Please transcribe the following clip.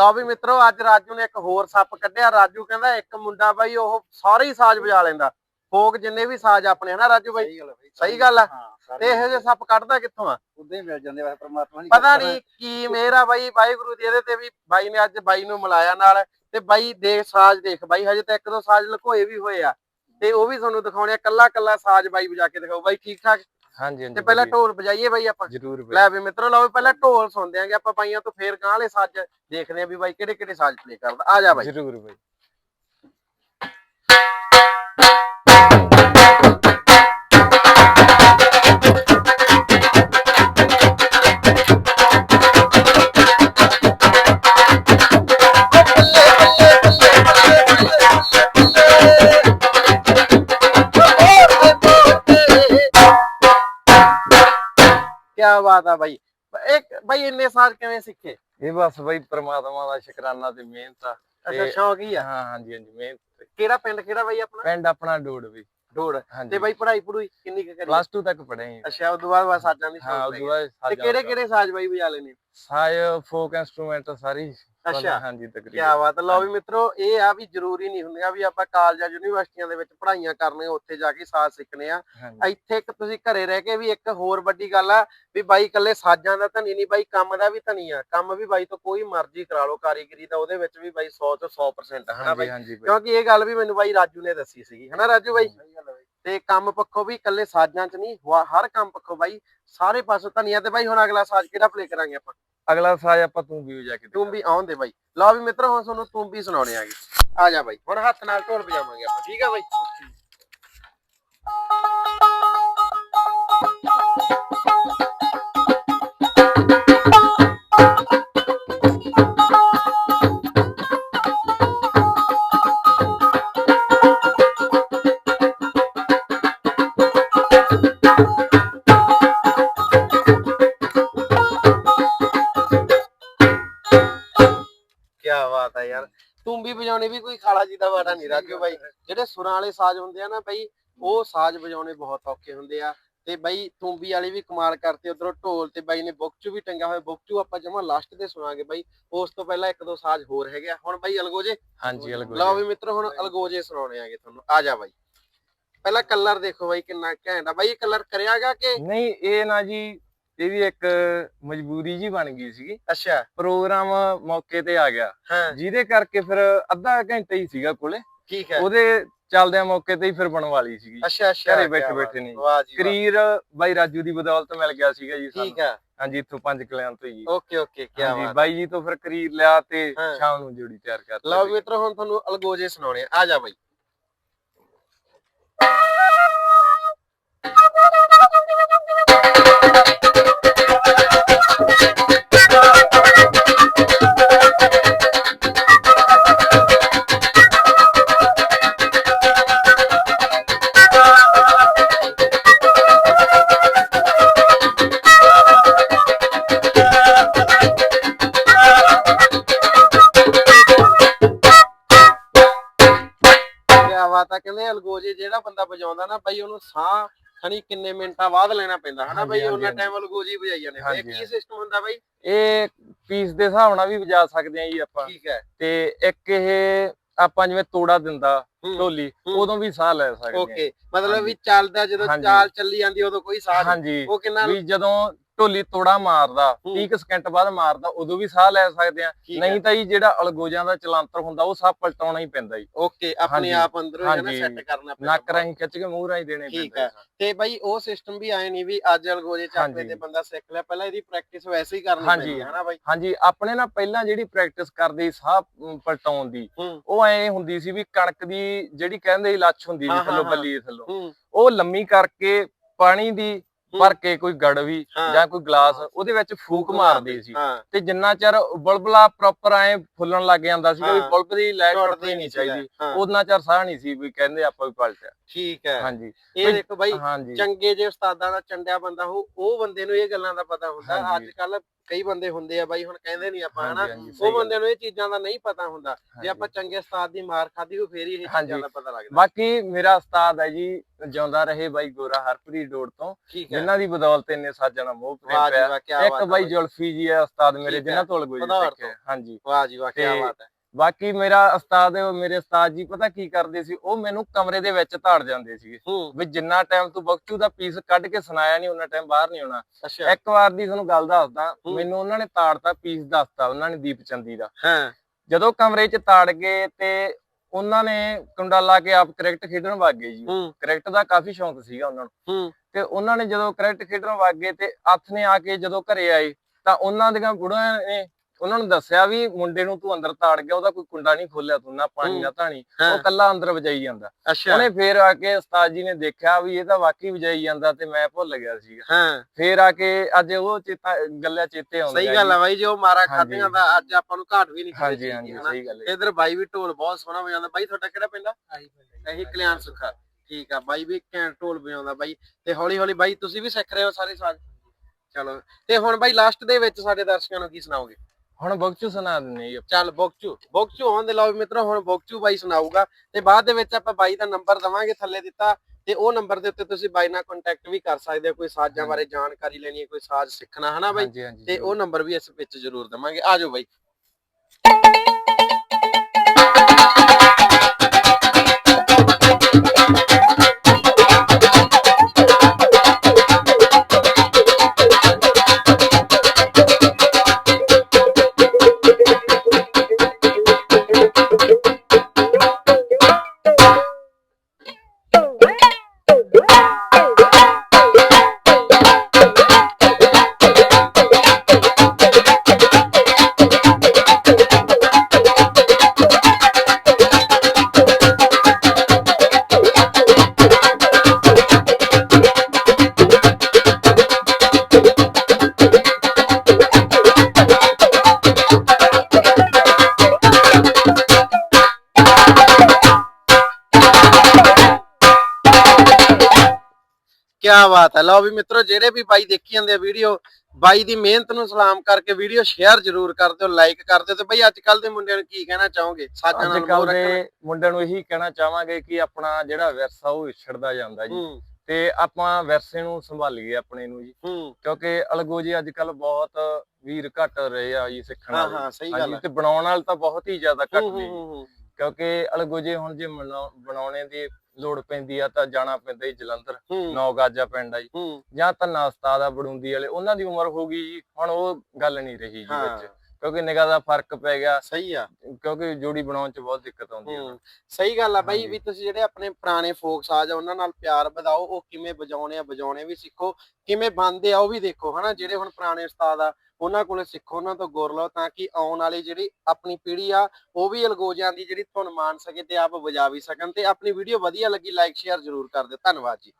ਲਓ ਵੀ ਮਿੱਤਰੋ ਅੱਜ ਰਾਜੂ ਨੇ ਇੱਕ ਹੋਰ ਸੱਪ ਕੱਢਿਆ। ਰਾਜੂ ਕਹਿੰਦਾ ਇੱਕ ਮੁੰਡਾ ਬਾਈ ਉਹ ਸਾਰੇ ਹੀ ਸਾਜ਼ ਵਜਾ ਲੈਂਦਾ। ਫੋਕ ਜਿੰਨੇ ਵੀ ਸਾਜ਼ ਆਪਣੇ ਹਨਾ ਰਾਜੂ ਬਾਈ? ਸਹੀ ਗੱਲ ਆ ਤੇ ਇਹੋ ਜਿਹੇ ਸੱਪ ਕੱਢਦਾ ਕਿੱਥੋਂ ਆ? ਉਦਾਂ ਹੀ ਮਿਲ ਜਾਂਦੇ ਵੈਸੇ ਪ੍ਰਮਾਤਮਾ ਨਹੀਂ ਪਤਾ ਨਹੀਂ ਕੀ ਮੇਰਾ ਬਾਈ ਵਾਹਿਗੁਰੂ ਦੀ ਇਹਦੇ ਤੇ ਵੀ ਬਾਈ ਨੇ ਅੱਜ ਬਾਈ ਨੂੰ ਮਿਲਾਇਆ ਨਾਲ। ਤੇ ਬਾਈ ਦੇਖ ਸਾਜ਼ ਦੇਖ ਬਾਈ ਹਜੇ ਤਾਂ ਇੱਕ ਦੋ ਸਾਜ਼ ਲੁਕੋਏ ਵੀ ਹੋਏ ਆ। ਤੇ ਉਹ ਵੀ ਤੁਹਾਨੂੰ ਦਿਖਾਉਣੇ ਆ ਕੱਲਾ ਕੱਲਾ ਸਾਜ਼ ਬਾਈ ਵਜਾ ਕੇ ਦਿਖਾਓ। ਬਾਈ ਠੀਕ ਠਾਕ ਹਾਂਜੀ ਹਾਂਜੀ ਤੇ ਪਹਿਲਾਂ ਢੋਲ ਵਜਾਈਏ ਬਾਈ ਆਪਾਂ। ਜਰੂਰ ਲੈ ਵੀ ਮਿੱਤਰੋ ਲਓ ਪਹਿਲਾਂ ਢੋਲ ਸੁਣਦੇ ਆਂਗੇ ਆਪਾਂ ਬਾਈਆਂ ਤੋਂ ਫੇਰ ਗਾਂ ਵਾਲੇ ਸਾਜ਼ ਦੇਖਦੇ ਆਂ ਵੀ ਬਾਈ ਕਿਹੜੇ ਕਿਹੜੇ ਸਾਜ਼ ਪਲੇ ਕਰਦਾ। ਆ ਜਾ ਬਾਈ। ਜਰੂਰ ਬਈ। ਬਾਤ ਆ ਬਾਈ। ਇੱਕ ਬਾਈ ਇੰਨੇ ਸਾਜ਼ ਕਿਵੇਂ ਸਿੱਖੇ? ਇਹ ਬਸ ਬਈ ਪ੍ਰਮਾਤਮਾ ਦਾ ਸ਼ੁਕਰਾਨਾ ਤੇ ਮਿਹਨਤ ਆ। ਅੱਛਾ ਤੇ- ਸ਼ੌਕ ਹੀ ਆ। ਹਾਂ ਹਾਂਜੀ ਹਾਂਜੀ ਮਿਹਨਤ ਕਿਹੜਾ ਪਿੰਡ ਕਿਹੜਾ ਬਾਈ ਆਪਣਾ? ਪਿੰਡ ਆਪਣਾ ਡੋੜ ਵੀ। ਹਾਂਜੀ। ਤੇ ਬਾਈ ਪੜ੍ਹਾਈ ਪੜੂਈ ਕਿੰਨੀ ਕੁ ਕਰੀ? ਪਲੱਸ 2 ਤੱਕ ਪੜ੍ਹੇ ਹਾਂ ਅੱਛਾ ਉਦੋਂ ਬਾਅਦ ਬਸ ਸਾਜ਼ਾਂ ਦੀ ਹਾਂ ਸ਼ੌਕ ਉਦੋਂ। ਬਾਅਦ ਤੇ ਸਾਜ਼ਾਂ ਕਿਹੜੇ। ਕਿਹੜੇ ਸਾਜ਼ ਬਾਈ ਵਜਾ ਲੈਣੇ ਸਾਜ਼ ਫੋਕ ਇਨਸਟਰੂਮੈਂਟ ਸਾਰੀ ਅੱਛਾ ਹਾਂਜੀ ਕੀ ਤਕਰੀਬਨ। ਬਾਤ ਆ। ਲਓ ਵੀ ਮਿੱਤਰੋ ਇਹ ਆ ਵੀ ਜ਼ਰੂਰੀ ਨਹੀਂ ਹੁੰਦੀਆਂ ਵੀ ਆਪਾਂ ਕਾਲਜਾਂ ਯੂਨੀਵਰਸਿਟੀਆਂ ਦੇ ਵਿੱਚ ਪੜ੍ਹਾਈਆਂ ਕਰਨੀਆਂ ਉੱਥੇ ਜਾ ਕੇ ਸਾਜ਼ ਸਿੱਖਣੇ ਆ। ਇੱਥੇ ਇੱਕ ਤੁਸੀਂ ਘਰੇ ਰਹਿ ਕੇ ਵੀ ਇੱਕ ਹੋਰ ਵੱਡੀ ਗੱਲ ਆ ਵੀ ਬਾਈ ਇਕੱਲੇ ਸਾਜ਼ਾਂ ਦਾ ਧਨੀ ਨਹੀਂ ਬਾਈ ਕੰਮ ਦਾ ਵੀ ਧਨੀ ਆ। ਕੰਮ ਵੀ ਬਾਈ ਤੋਂ ਕੋਈ ਮਰਜ਼ੀ ਕਰਾ ਲਓ ਕਾਰੀਗਰੀ ਦਾ ਉਹਦੇ ਵਿੱਚ ਵੀ ਬਾਈ 100 ਤੋਂ 100% ਹਨਾ ਬਾਈ? ਕਿਉਂਕਿ ਇਹ ਗੱਲ ਵੀ ਮੈਨੂੰ ਬਾਈ ਰਾਜੂ ਨੇ ਦੱਸੀ ਸੀਗੀ ਹਨਾ ਰਾਜੂ ਬਾਈ? ਸਹੀ ਗੱਲ ਹੈ ਬਾਈ ਤੇ ਕੰਮ ਪੱਖੋਂ ਵੀ ਇਕੱਲੇ ਸਾਜ਼ਾਂ 'ਚ ਨਹੀਂ ਹੁਆ- ਹਰ ਕੰਮ ਪੱਖੋਂ ਬਾਈ ਸਾਰੇ ਪਾਸੋਂ ਧਨੀਆ ਤੇ ਬਾਈ ਹੁਣ ਅਗਲਾ ਸਾਜ਼ ਕਿਹੜਾ ਪਲੇ ਕਰਾਂਗੇ ਆਪਾਂ? ਅਗਲਾ ਸਾਜ਼ ਆਪਾਂ ਤੂੰ ਵੀ ਵਜਾ ਕੇ ਤੂੰ ਵੀ ਆਉਣ ਦੇ ਬਾਈ। ਲਓ ਵੀ ਮਿੱਤਰੋ ਹੁਣ ਤੁਹਾਨੂੰ ਤੂੰ ਵੀ ਸੁਣਾਉਣੇ ਆਗੇ ਆ ਜਾ ਬਾਈ ਹੁਣ ਹੱਥ ਨਾਲ ਢੋਲ ਵਜਾਵਾਂਗੇ ਆਪਾਂ ਠੀਕ ਆ ਬਾਈ? ਤੂੰ ਵੀ ਕੋਈ ਖਾਲਾ ਜੀ ਦਾ ਵਾੜਾ ਨਹੀਂ ਰਾਜੂ ਬਾਈ। ਜਿਹੜੇ ਸੁਰਾਂ ਵਾਲੇ ਸਾਜ਼ ਹੁੰਦੇ ਆ ਨਾ ਬਾਈ ਉਹ ਸਾਜ਼ ਵਜਾਉਣੇ ਬਹੁਤ ਔਖੇ ਹੁੰਦੇ ਆ। ਤੇ ਬਾਈ ਤੂੰਬੀ ਵਾਲੀ ਵੀ ਕਮਾਲ ਕਰਤੇ ਉਧਰੋਂ ਢੋਲ ਤੇ ਬਾਈ ਨੇ ਬੁਕਚੂ ਵੀ ਟੰਗਿਆ ਹੋਇਆ ਬੁਕਚੂ ਆਪਾਂ ਜਮਾ ਲਾਸਟ ਤੇ ਸੁਣਾਂਗੇ ਬਾਈ। ਉਸ ਤੋਂ ਪਹਿਲਾਂ ਇੱਕ ਦੋ ਸਾਜ਼ ਹੋਰ ਹੈਗੇ ਆ। ਹੁਣ ਬਾਈ ਅਲਗੋਜੇ ਹਾਂਜੀ ਅਲਗ ਲਓ ਵੀ ਮਿੱਤਰੋ ਹੁਣ ਅਲਗੋਜੇ ਸੁਣਾਉਣੇ ਆਗੇ ਤੁਹਾਨੂੰ। ਆ ਜਾ ਬਾਈ। ਪਹਿਲਾਂ ਕਲਰ ਦੇਖੋ ਬਾਈ ਕਿੰਨਾ ਘੈਂਟ ਆ। ਬਾਈ ਇਹ ਕਲਰ ਕਰਿਆਗਾ ਕਿ ਨਹੀਂ ਇਹ ਨਾ ਜੀ ਇਹ ਵੀ ਇੱਕ ਮਜਬੂਰੀ ਜੀ ਬਣ ਗਈ ਸੀਗੀ। ਅੱਛਾ। ਪ੍ਰੋਗਰਾਮ ਮੌਕੇ ਤੇ ਆ ਗਿਆ। ਹਾਂ। ਜਿਹਦੇ ਕਰਕੇ ਫਿਰ ਅੱਧਾ ਘੰਟਾ ਹੀ ਸੀਗਾ ਕੋਲੇ। ਠੀਕ ਹੈ। ਉਹਦੇ ਚੱਲਦਿਆਂ ਮੌਕੇ ਤੇ ਹੀ ਫਿਰ ਬਣਵਾ ਲਈ ਸੀਗੀ। ਅੱਛਾ ਅੱਛਾ ਘਰੇ ਬੈਠੇ ਬੈਠੇ ਨੇ। ਵਾਹ ਜੀ। ਕਰੀਰ ਬਾਈ ਰਾਜੂ ਦੀ ਬਦੌਲਤ ਮਿਲ ਗਿਆ ਸੀਗਾ ਜੀ ਸਾਨੂੰ। ਠੀਕ ਆ ਹਾਂਜੀ ਇੱਥੋਂ ਪੰਜ ਕਿਲਿਆਂ ਤੋਂ ਜੀ। ਓਕੇ ਓਕੇ ਕੀ ਬਾਤ। ਬਾਈ ਜੀ ਤੋਂ ਫਿਰ ਕਰੀਰ ਲਿਆ ਤੇ ਹਾਂ। ਸ਼ਾਮ ਨੂੰ ਜੋੜੀ ਤਿਆਰ ਕਰ ਲਓ ਮਿੱਤਰੋ ਹੁਣ ਤੁਹਾਨੂੰ ਅਲਗੋਜੇ ਸੁਣਾਉਣੇ ਆ। ਆ ਜਾ ਬਾਈ। ਕਿਆ ਬਾਤ ਆ ਕਹਿੰਦੇ ਅਲਗੋਜੇ ਜਿਹੜਾ ਬੰਦਾ ਵਜਾਉਂਦਾ ਨਾ ਬਾਈ ਉਹਨੂੰ ਸਾਹ ਖਣੀ ਕਿੰਨੇ ਮਿੰਟਾਂ ਬਾਅਦ ਲੈਣਾ ਪੈਂਦਾ ਹਨਾ ਬਾਈ? ਉਹਨਾਂ ਟਾਈਮ ਅਲਗੋਜੇ ਵਜਾਈ ਜਾਂਦੇ। ਇਹ ਕੀ। ਸਿਸਟਮ ਹੁੰਦਾ ਬਾਈ? ਇਹ ਪੀਸ ਦੇ ਹਿਸਾਬ ਨਾਲ ਵੀ ਵਜਾ ਸਕਦੇ ਆ ਜੀ ਆਪਾਂ। ਠੀਕ ਹੈ। ਤੇ ਇੱਕ ਇਹ ਆਪਾਂ ਜਿਵੇਂ ਤੋੜਾ ਦਿੰਦਾ ਢੋਲੀ। ਉਦੋਂ ਵੀ ਸਾਹ ਲੈ ਸਕਦੇ ਆ। ਓਕੇ ਮਤਲਬ ਵੀ। ਚੱਲਦਾ ਜਦੋਂ। ਚਾਲ ਚੱਲੀ ਜਾਂਦੀ ਉਦੋਂ ਕੋਈ ਸਾਹ ਨਹੀਂ ਉਹ ਕਿੰਨਾ ਵੀ ਜਦੋਂ ਢੋਲੀ ਤੋੜਾ ਮਾਰਦਾ ਹੂੰ। 30 ਸਕਿੰਟ ਬਾਅਦ ਮਾਰਦਾ ਉਦੋਂ ਵੀ ਸਾਹ ਲੈ ਸਕਦੇ ਆ ਠੀਕ ਹੈ ਨਹੀਂ ਤਾਂ ਜੀ ਜਿਹੜਾ ਅਲਗੋਜਾਂ ਦਾ ਚਲਾਂਤਰ ਹੁੰਦਾ ਉਹ ਸਾਹ ਪਲਟਾਉਣਾ ਹੀ ਪੈਂਦਾ ਜੀ ਓਕੇ ਆਪਣੇ ਆਪ ਅੰਦਰੋਂ ਹੀ ਨਾ। ਸੈੱਟ ਕਰਨਾ ਪੈਂਦਾ ਨੱਕ ਰਾਹੀਂ ਖਿੱਚ ਕੇ ਮੂੰਹ ਰਾਹੀਂ ਦੇਣੇ ਠੀਕ ਪੈਂਦੇ ਆ। ਤੇ ਬਾਈ ਉਹ ਸਿਸਟਮ ਵੀ ਆਏ ਨਹੀਂ ਵੀ ਅੱਜ ਅਲਗੋਜੇ ਹਾਂਜੀ। ਤੇ ਬੰਦਾ ਸਿੱਖ ਲਿਆ ਪਹਿਲਾਂ ਇਹਦੀ ਪ੍ਰੈਕਟਿਸ ਵੈਸੇ ਹੀ ਕਰਨੀ। ਪੈਂਦੀ ਹੈ ਹਨਾ ਬਾਈ ਹਾਂਜੀ ਆਪਣੇ ਨਾ ਪਹਿਲਾਂ ਜਿਹੜੀ ਪ੍ਰੈਕਟਿਸ ਕਰਦੇ ਸਾਹ ਪਲਟਾਉਣ ਦੀ ਹੂੰ ਉਹ ਐ ਹੁੰਦੀ ਸੀ ਵੀ ਕਣਕ ਦੀ ਜਿਹੜੀ ਕਹਿੰਦੇ ਲੱਛ ਹੁੰਦੀ ਹਾਂ, ਸੀ ਹਾਂ, ਥੱਲੋਂ ਹਾਂ। ਬੱਲੀ ਥੱਲੋਂ ਹੂੰ ਉਹ ਲੰਮੀ ਕਰਕੇ ਪਾਣੀ ਦੀ ਹੂੰ। ਭਰ ਕੇ ਕੋਈ ਗੜਵੀ। ਜਾਂ ਕੋਈ ਗਲਾਸ ਉਹਦੇ ਵਿੱਚ ਫੂਕ ਮਾਰਦੇ ਸੀ। ਤੇ ਜਿੰਨਾ ਚਿਰ ਬੁਲਬੁਲਾ ਪ੍ਰੋਪਰ ਐ ਫੁੱਲਣ ਲੱਗ ਜਾਂਦਾ ਸੀਗਾ ਵੀ। ਬੁਲਬ ਦੀ ਲਾਈਟ ਟੁੱਟਦੀ ਨਹੀਂ। ਚਾਹੀਦੀ ਉਹਨਾਂ ਚਿਰ ਸਾਹ ਨਹੀਂ ਸੀ ਵੀ ਕਹਿੰਦੇ ਆਪਾਂ ਵੀ ਪਲਟਿਆ। ਠੀਕ ਹੈ। ਹਾਂਜੀ। ਇਹ ਦੇਖੋ ਬਾਈ ਚੰਗੇ ਜੇ ਉਸਤਾਦਾਂ ਦਾ ਚੰਡਿਆ ਬੰਦਾ ਹੋ ਉਹ ਬੰਦੇ ਨੂੰ ਇਹ ਗੱਲਾਂ ਦਾ ਪਤਾ ਹੁੰਦਾ। ਅੱਜ ਕੱਲ ਕਈ ਬੰਦੇ ਹੁੰਦੇ ਆ ਬਾਈ ਹੁਣ ਕਹਿੰਦੇ ਨਹੀਂ ਆਪਾਂ ਹਨਾ? ਉਹ ਬੰਦਿਆਂ ਨੂੰ ਇਹ ਚੀਜ਼ਾਂ ਦਾ ਨਹੀਂ ਪਤਾ ਹੁੰਦਾ। ਜੇ। ਆਪਾਂ ਚੰਗੇ ਉਸਤਾਦ ਦੀ ਮਾਰ ਖਾਧੀ ਉਹ ਫੇਰ ਹੀ ਇਹ ਚੀਜ਼ਾਂ। ਦਾ ਪਤਾ ਲੱਗਦਾ। ਬਾਕੀ ਮੇਰਾ ਉਸਤਾਦ ਹੈ ਜੀ ਜਿਉਂਦਾ ਰਹੇ ਬਾਈ ਗੋਰਾ ਹਰਪ੍ਰੀਤ ਡੋੜ ਤੋਂ। ਜਿਨ੍ਹਾਂ ਦੀ ਬਦੌਲਤ ਇੰਨੇ ਸਾਜਾਂ ਦਾ ਮੋਹ ਪ੍ਰੇਮ ਪਿਆ। ਵਾਹ ਕੀ ਇੱਕ ਬਾਈ ਜੁਲਫੀ ਜੀ ਹੈ ਉਸਤਾਦ ਮੇਰੇ ਜਿਨ੍ਹਾਂ। ਤੋਂ ਲਗੋਈ ਸਿੱਖਿਆ ਹਾਂਜੀ। ਵਾਹ ਜੀ ਵਾਹ ਕੀ ਬਾਤ ਹੈ। ਬਾਕੀ ਮੇਰਾ ਉਸਤਾਦ ਉਹ ਮੇਰੇ ਉਸਤਾਦ ਜੀ ਪਤਾ ਕੀ ਕਰਦੇ ਸੀ ਉਹ ਮੈਨੂੰ ਕਮਰੇ ਦੇ ਵਿੱਚ ਧਾੜ ਜਾਂਦੇ ਸੀਗੇ। ਵੀ ਜਿੰਨਾ ਟਾਈਮ ਤੂੰ ਬਖਚੂ ਦਾ ਪੀਸ ਕੱਢ ਕੇ ਸੁਣਾਇਆ ਨਹੀਂ ਉਹਨਾਂ ਟਾਈਮ ਬਾਹਰ ਨਹੀਂ ਆਉਣਾ। ਇੱਕ ਵਾਰ ਦੀ ਤੁਹਾਨੂੰ ਗੱਲ ਦੱਸਦਾ। ਮੈਨੂੰ ਉਹਨਾਂ ਨੇ ਤਾੜਤਾ ਪੀਸ ਦੱਸਤਾ ਉਹਨਾਂ ਨੇ ਦੀਪ ਚੰਦੀ ਦਾ। ਹਾਂ। ਜਦੋਂ ਕਮਰੇ 'ਚ ਤਾੜ ਗਏ ਤੇ ਉਹਨਾਂ ਨੇ ਕੁੰਡਾ ਲਾ ਕੇ ਆਪ ਕ੍ਰਿਕਟ ਖੇਡਣ ਵਗ ਗਏ ਜੀ। ਕ੍ਰਿਕਟ ਦਾ ਕਾਫੀ ਸ਼ੌਂਕ ਸੀਗਾ ਉਹਨਾਂ ਨੂੰ। ਤੇ ਉਹਨਾਂ ਨੇ ਜਦੋਂ ਕ੍ਰਿਕਟ ਖੇਡਣ ਵਗ ਗਏ ਤੇ ਹੱਥ ਨੇ ਆ ਕੇ ਜਦੋਂ ਘਰੇ ਆਏ ਤਾਂ ਉਹਨਾਂ ਦੀਆਂ ਬੁੜੀਆਂ ਨੇ ਉਹਨਾਂ ਨੂੰ ਦੱਸਿਆ ਵੀ ਮੁੰਡੇ ਨੂੰ ਤੂੰ ਅੰਦਰ ਤਾੜ ਗਿਆ ਉਹਦਾ ਕੋਈ ਕੁੰਡਾ ਨਹੀਂ ਖੋਲਿਆ ਤੂੰ ਨਾ ਪਾਣੀ। ਨਾ ਧਾਣੀ ਉਹ ਕੱਲਾ ਅੰਦਰ ਵਜਾਈ ਜਾਂਦਾ। ਉਹਨੇ ਫੇਰ ਆ ਕੇ ਉਸਤਾਦ ਜੀ ਨੇ ਦੇਖਿਆ ਵੀ ਇਹ ਤਾਂ ਵਾਕਈ ਵਜਾਈ ਜਾਂਦਾ ਤੇ ਮੈਂ ਭੁੱਲ ਗਿਆ ਸੀਗਾ। ਹਾਂ। ਫੇਰ ਆ ਕੇ ਅੱਜ ਉਹ ਚੇਤਾ ਗੱਲਾਂ ਚੇਤੇ ਆਉਂਦੀਆਂ ਸਹੀ ਗੱਲ ਆ ਬਾਈ ਜੋ ਮਾਰਾ। ਖਾਧੀਆਂ ਦਾ ਅੱਜ ਆਪਾਂ ਨੂੰ ਘਾਟ ਵੀ ਨਹੀਂ ਹਾਂਜੀ ਹਾਂਜੀ। ਸਹੀ ਗੱਲ ਹੈ। ਇਧਰ ਬਾਈ ਵੀ ਢੋਲ ਬਹੁਤ ਸੋਹਣਾ ਵਜਾਉਂਦਾ। ਬਾਈ ਤੁਹਾਡਾ ਕਿਹੜਾ ਪਿੰਡ ਆ? ਇਹੀ ਕਲਿਆਣ ਸੁਖਾ। ਠੀਕ ਆ ਬਾਈ ਵੀ ਘੈਂਟ ਢੋਲ ਵਜਾਉਂਦਾ ਬਾਈ। ਤੇ ਹੌਲੀ ਹੌਲੀ ਬਾਈ ਤੁਸੀਂ ਵੀ ਸਿੱਖ ਰਹੇ ਹੋ ਸਾਰੇ ਸਾਜ਼ ਚਲੋ ਤੇ ਹੁਣ ਬਾਈ ਲਾਸਟ ਦੇ ਵਿੱਚ ਸਾਡੇ ਦਰਸ਼ਕਾਂ ਨੂੰ ਕੀ ਸੁਣਾਓਗੇ? ਹੁਣ ਬਗਚੂ ਸੁਣਾ ਦਿੰਨੇ ਜੀ ਚੱਲ ਬੋਕਚੂ ਬੋਕਚੂ ਆਉਣ ਦੇ ਲਓ ਮਿੱਤਰੋ ਹੁਣ ਬੋਕਚੂ ਬਾਈ ਸੁਣਾਊਗਾ। ਤੇ ਬਾਅਦ ਦੇ ਵਿੱਚ ਆਪਾਂ ਬਾਈ ਦਾ ਨੰਬਰ ਦਵਾਂਗੇ ਥੱਲੇ ਦਿੱਤਾ। ਤੇ ਉਹ ਨੰਬਰ ਦੇ ਉੱਤੇ ਤੁਸੀਂ ਬਾਈ ਨਾਲ ਕੰਟੈਕਟ ਵੀ ਕਰ ਸਕਦੇ ਹੋ ਕੋਈ ਸਾਜ਼ਾਂ ਬਾਰੇ ਜਾਣਕਾਰੀ ਲੈਣੀ ਹੈ ਕੋਈ ਸਾਜ਼ ਸਿੱਖਣਾ ਹਨਾ ਬਾਈ? ਤੇ ਉਹ ਨੰਬਰ ਵੀ ਇਸ ਵਿੱਚ ਜ਼ਰੂਰ ਦਵਾਂਗੇ। ਆ ਜਾਓ ਬਾਈ। ਕਿਆ ਬਾਤ ਹੈ। ਲਓ ਵੀ ਮਿੱਤਰੋ ਜਿਹੜੇ ਵੀ ਬਾਈ ਦੇਖੀ ਜਾਂਦੇ ਆ ਵੀਡੀਓ ਬਾਈ ਦੀ ਮਿਹਨਤ ਨੂੰ ਸਲਾਮ ਕਰਕੇ ਵੀਡੀਓ ਸ਼ੇਅਰ ਜ਼ਰੂਰ ਕਰ ਦਿਓ ਲਾਈਕ ਕਰ ਦਿਓ ਤੇ ਬਾਈ ਅੱਜ ਕੱਲ ਦੇ ਮੁੰਡਿਆਂ ਨੂੰ ਕੀ ਕਹਿਣਾ ਚਾਹੋਗੇ? ਸਾਜਾਂ ਨਾਲ ਮੋਹ ਰੱਖਣਾ। ਮੁੰਡਿਆਂ ਨੂੰ ਇਹੀ ਕਹਿਣਾ ਚਾਹਾਂਗੇ ਕਿ ਆਪਣਾ ਜਿਹੜਾ ਵਿਰਸਾ ਉਹ ਵਿਛੜਦਾ ਜਾਂਦਾ ਜੀ। ਹੂੰ। ਤੇ ਆਪਾਂ ਵਿਰਸੇ ਨੂੰ ਸੰਭਾਲੀਏ ਆਪਣੇ ਨੂੰ ਜੀ। ਹੂੰ। ਕਿਉਂਕਿ ਅਲਗੋ ਜੀ ਅੱਜ ਕੱਲ ਬਹੁਤ ਵੀਰ ਘਟ ਰਹੇ ਆ ਜੀ ਸਿੱਖਣ ਹਾਂ ਵਾਲੇ। ਹਾਂ ਸਹੀ ਗੱਲ ਹੈ। ਤੇ ਬਣਾਉਣ ਵਾਲੇ ਤਾਂ ਬਹੁਤ ਹੀ ਜ਼ਿਆਦਾ ਘੱਟ ਹੂੰ, ਨੇ। ਹੂੰ, ਹੂੰ, ਹੂੰ। ਕਿਉਂਕਿ ਅਲਗੋ ਜੀ ਹੁਣ ਜੇ ਬਣਾਉ- ਬਣਾਉਣੇ ਦੀ ਲੋੜ ਪੈਂਦੀ ਆ ਤਾਂ ਜਾਣਾ ਪੈਂਦਾ ਜੀ ਜਲੰਧਰ ਹੂੰ। ਨੌ ਗਾਜਾ ਪਿੰਡ ਆ ਜੀ। ਹੂੰ। ਜਾਂ ਧੰਨਾ ਉਸਤਾਦ ਆ ਬੜੂੰਦੀ ਵਾਲੇ ਉਹਨਾਂ ਦੀ ਉਮਰ ਹੋ ਗਈ ਜੀ ਹੁਣ ਉਹ ਗੱਲ ਨਹੀਂ ਰਹੀ ਜੀ ਹਾਂ। ਵਿੱਚ। ਕਿਉਂਕਿ ਨਿਗਾਹ ਦਾ ਫ਼ਰਕ ਪੈ ਗਿਆ। ਸਹੀ ਆ। ਕਿਉਂਕਿ ਜੋੜੀ ਬਣਾਉਣ ਚ ਬਹੁਤ ਦਿੱਕਤ ਆਉਂਦੀ ਹੈ। ਹੂੰ ਸਹੀ ਗੱਲ ਆ ਬਾਈ। ਵੀ ਤੁਸੀਂ ਜਿਹੜੇ ਆਪਣੇ ਪੁਰਾਣੇ ਫੋਕ ਸਾਜ਼ ਆ ਉਹਨਾਂ ਨਾਲ ਪਿਆਰ ਵਧਾਓ ਉਹ ਕਿਵੇਂ ਵਜਾਉਣੇ ਆ ਵਜਾਉਣੇ ਵੀ ਸਿੱਖੋ। ਕਿਵੇਂ ਬੰਦੇ ਆ ਉਹ ਵੀ ਦੇਖੋ ਹਨਾ? ਜਿਹੜੇ ਹੁਣ ਪੁਰਾਣੇ ਉਸਤਾਦ ਆ ਉਹਨਾਂ ਕੋਲੇ ਸਿੱਖੋ ਉਹਨਾਂ ਤੋਂ ਗੁਰ ਲਓ ਤਾਂ ਕਿ ਆਉਣ ਵਾਲੀ ਜਿਹੜੀ ਆਪਣੀ ਪੀੜ੍ਹੀ ਆ ਉਹ ਵੀ ਅਲਗੋਜਿਆਂ ਦੀ ਜਿਹੜੀ ਤੁਹਾਨੂੰ ਮਾਣ ਸਕੇ ਤੇ ਆਪ ਵਜਾ ਵੀ ਸਕਣ ਤੇ ਆਪਣੀ ਵੀਡੀਓ ਵਧੀਆ ਲੱਗੀ ਲਾਈਕ ਸ਼ੇਅਰ ਜ਼ਰੂਰ ਕਰ ਦਿਓ। ਧੰਨਵਾਦ ਜੀ।